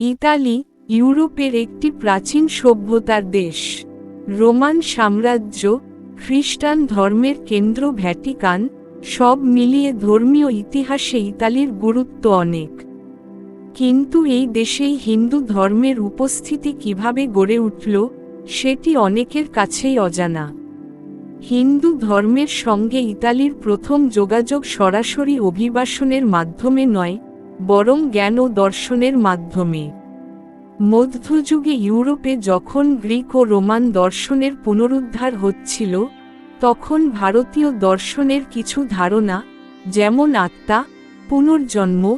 Italy, ইউরোপের একটি প্রাচীন সভ্যতার দেশ। রোমান সাম্রাজ্য, খ্রিস্টান ধর্মের কেন্দ্র ভ্যাটিকান, সব মিলিয়ে ধর্মীয় ইতিহাসে ইতালির গুরুত্ব অনেক। কিন্তু এই দেশেই হিন্দু ধর্মের উপস্থিতি কীভাবে গড়ে উঠল, সেটি অনেকের কাছেই অজানা। হিন্দু ধর্মের সঙ্গে ইতালির প্রথম যোগাযোগ সরাসরি অভিবাসনের মাধ্যমে নয় বরং জ্ঞান ও দর্শনের মাধ্যমে। মধ্যযুগে ইউরোপে যখন গ্রিক ও রোমান দর্শনের পুনরুদ্ধার হচ্ছিল, তখন ভারতীয় দর্শনের কিছু ধারণা, যেমন আত্মা, পুনর্জন্ম,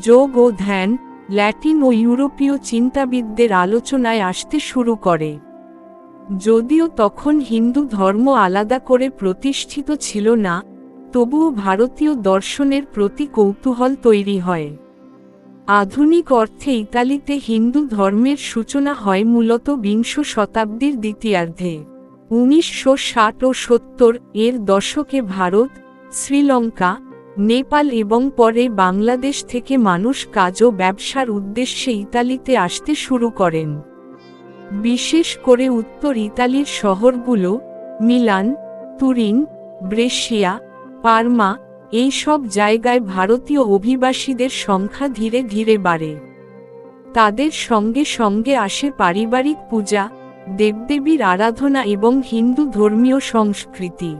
যোগ ও ধ্যান, ল্যাটিন ও ইউরোপীয় চিন্তাবিদদের আলোচনায় আসতে শুরু করে। যদিও তখন হিন্দু ধর্ম আলাদা করে প্রতিষ্ঠিত ছিল না তবুও ভারতীয় দর্শনের প্রতি কৌতূহল তৈরি হয়। আধুনিক অর্থে ইতালিতে হিন্দু ধর্মের সূচনা হয় মূলত বিংশ শতাব্দীর দ্বিতীয়ার্ধে। উনিশশো ষাট ও সত্তর এর দশকে ভারত, শ্রীলঙ্কা, নেপাল এবং পরে বাংলাদেশ থেকে মানুষ কাজ ও ব্যবসার উদ্দেশ্যে ইতালিতে আসতে শুরু করেন। বিশেষ করে উত্তর ইতালির শহরগুলো মিলান, তুরিন, ব্রেশিয়া পারমা, এই সব জায়গায় ভারতীয় অভিবাসীদের সংখ্যা ধীরে ধীরে বাড়ে। তাদের সঙ্গে সঙ্গে আসে পারিবারিক পূজা, দেবদেবীর আরাধনা এবং হিন্দু ধর্মীয় সংস্কৃতি।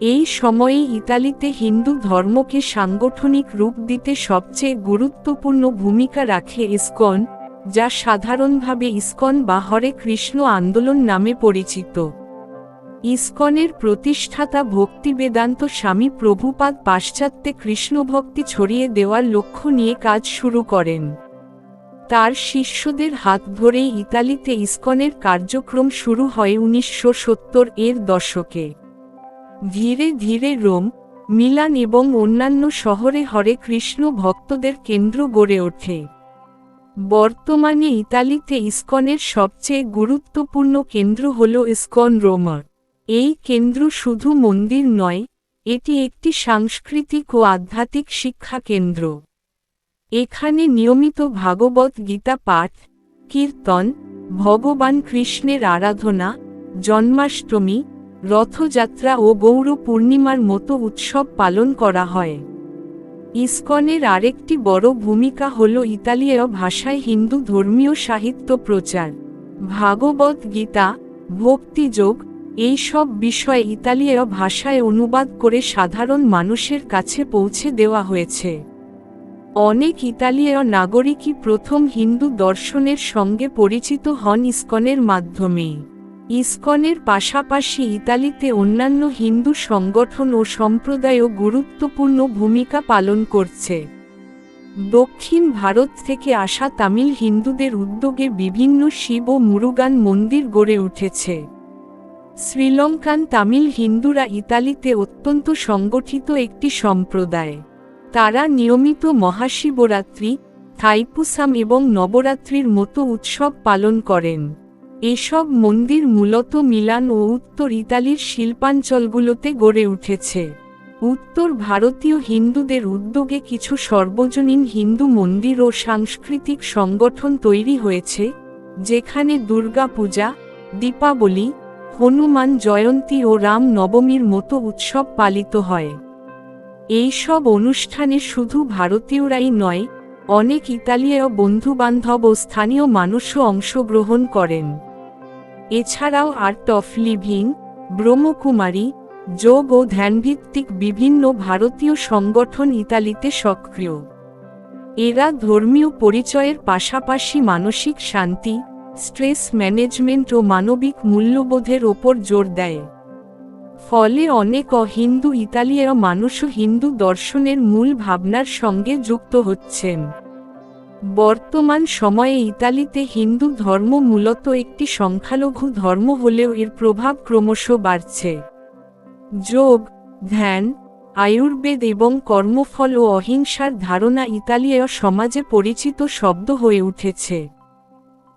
এই সময়ে ইতালিতে হিন্দু ধর্মকে সাংগঠনিক রূপ দিতে সবচেয়ে গুরুত্বপূর্ণ ভূমিকা রাখে ইস্কন, যা সাধারণভাবে ইস্কন বা হরে কৃষ্ণ আন্দোলন নামে পরিচিত। ইস্কনের প্রতিষ্ঠাতা ভক্তিবেদান্ত স্বামী প্রভুপাদ পাশ্চাত্যে কৃষ্ণভক্তি ছড়িয়ে দেওয়ার লক্ষ্য নিয়ে কাজ শুরু করেন। তার শিষ্যদের হাত ধরেই ইতালিতে ইস্কনের কার্যক্রম শুরু হয় উনিশশো সত্তর এর দশকে। ধীরে ধীরে রোম, মিলান এবং অন্যান্য শহরে হরে কৃষ্ণ ভক্তদের কেন্দ্র গড়ে ওঠে। বর্তমানে ইতালিতে ইস্কনের সবচেয়ে গুরুত্বপূর্ণ কেন্দ্র হল ইস্কন রোমার। এই কেন্দ্র শুধু মন্দির নয়, এটি একটি সাংস্কৃতিক ও আধ্যাত্মিক শিক্ষা কেন্দ্র এখানে নিয়মিত ভাগবত গীতা পাঠ, কীর্তন, ভগবান কৃষ্ণের আরাধনা, জন্মাষ্টমী, রথযাত্রা ও গৌর পূর্ণিমার মতো উৎসব পালন করা হয়। ইস্কনের আরেকটি বড় ভূমিকা হল ইতালীয় ভাষায় হিন্দু ধর্মীয় সাহিত্য প্রচার। ভাগবত গীতা ভক্তিযোগ এই সব বিষয় ইতালীয় ভাষায় অনুবাদ করে সাধারণ মানুষের কাছে পৌঁছে দেওয়া হয়েছে। অনেক ইতালীয় নাগরিকই প্রথম হিন্দু দর্শনের সঙ্গে পরিচিত হন ইস্কনের মাধ্যমে। ইস্কনের পাশাপাশি ইতালিতে অন্যান্য হিন্দু সংগঠন ও সম্প্রদায়ও গুরুত্বপূর্ণ ভূমিকা পালন করছে। দক্ষিণ ভারত থেকে আসা তামিল হিন্দুদের উদ্যোগে বিভিন্ন শিব ও মুরুগান মন্দির গড়ে উঠেছে। শ্রীলঙ্কান, তামিল, হিন্দুরা ইতালিতে অত্যন্ত সংগঠিত একটি সম্প্রদায়। তারা নিয়মিত মহাশিবরাত্রি, থাইপুসাম এবং নবরাত্রির মতো উৎসব পালন করেন। এসব মন্দির মূলত মিলান ও উত্তর ইতালির শিল্পাঞ্চলগুলোতে গড়ে উঠেছে। উত্তর ভারতীয় হিন্দুদের উদ্যোগে কিছু সর্বজনীন হিন্দু মন্দির ও সাংস্কৃতিক সংগঠন তৈরি হয়েছে, যেখানে দুর্গাপূজা, দীপাবলি হনুমান জয়ন্তী ও রাম নবমীর মতো উৎসব পালিত হয়। এই সব অনুষ্ঠানে শুধু ভারতীয়রাই নয়, অনেক ইতালীয় বন্ধুবান্ধব ও স্থানীয় মানুষও অংশগ্রহণ করেন। এছাড়াও আর্ট অফ লিভিং ব্রহ্মকুমারী, যোগ ও ধ্যানভিত্তিক বিভিন্ন ভারতীয় সংগঠন ইতালিতে সক্রিয়। এরা ধর্মীয় পরিচয়ের পাশাপাশি মানসিক শান্তি স্ট্রেস ম্যানেজমেন্ট ও মানবিক মূল্যবোধের ওপর জোর দেয়। ফলে অনেক অহিন্দু ইতালীয় মানুষও হিন্দু দর্শনের মূল ভাবনার সঙ্গে যুক্ত হচ্ছেন। বর্তমান সময়ে ইতালিতে হিন্দু ধর্ম মূলত একটি সংখ্যালঘু ধর্ম হলেও এর প্রভাব ক্রমশ বাড়ছে। যোগ, ধ্যান, আয়ুর্বেদ এবং কর্মফল ও অহিংসার ধারণা ইতালীয় সমাজে পরিচিত শব্দ হয়ে উঠেছে।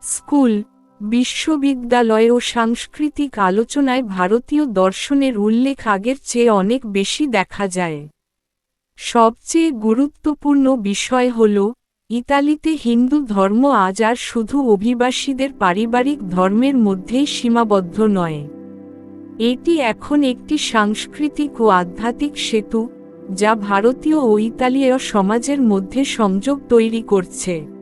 স্কুল, বিশ্ববিদ্যালয় ও সাংস্কৃতিক আলোচনায় ভারতীয় দর্শনের উল্লেখ আগের চেয়ে অনেক বেশি দেখা যায়। সবচেয়ে গুরুত্বপূর্ণ বিষয় হল, ইতালিতে হিন্দু ধর্ম আজ আর শুধু অভিবাসীদের পারিবারিক ধর্মের মধ্যেই সীমাবদ্ধ নয়। এটি এখন একটি সাংস্কৃতিক ও আধ্যাত্মিক সেতু, যা ভারতীয় ও ইতালীয় সমাজের মধ্যে সংযোগ তৈরি করছে।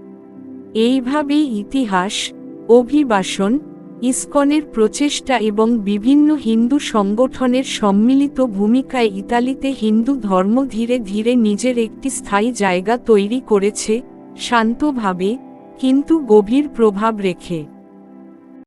এইভাবেই ইতিহাস, অভিবাসন, ইস্কনের প্রচেষ্টা এবং বিভিন্ন হিন্দু সংগঠনের সম্মিলিত ভূমিকায় ইতালিতে হিন্দু ধর্ম ধীরে ধীরে নিজের একটি স্থায়ী জায়গা তৈরি করেছে, শান্তভাবে, কিন্তু গভীর প্রভাব রেখে।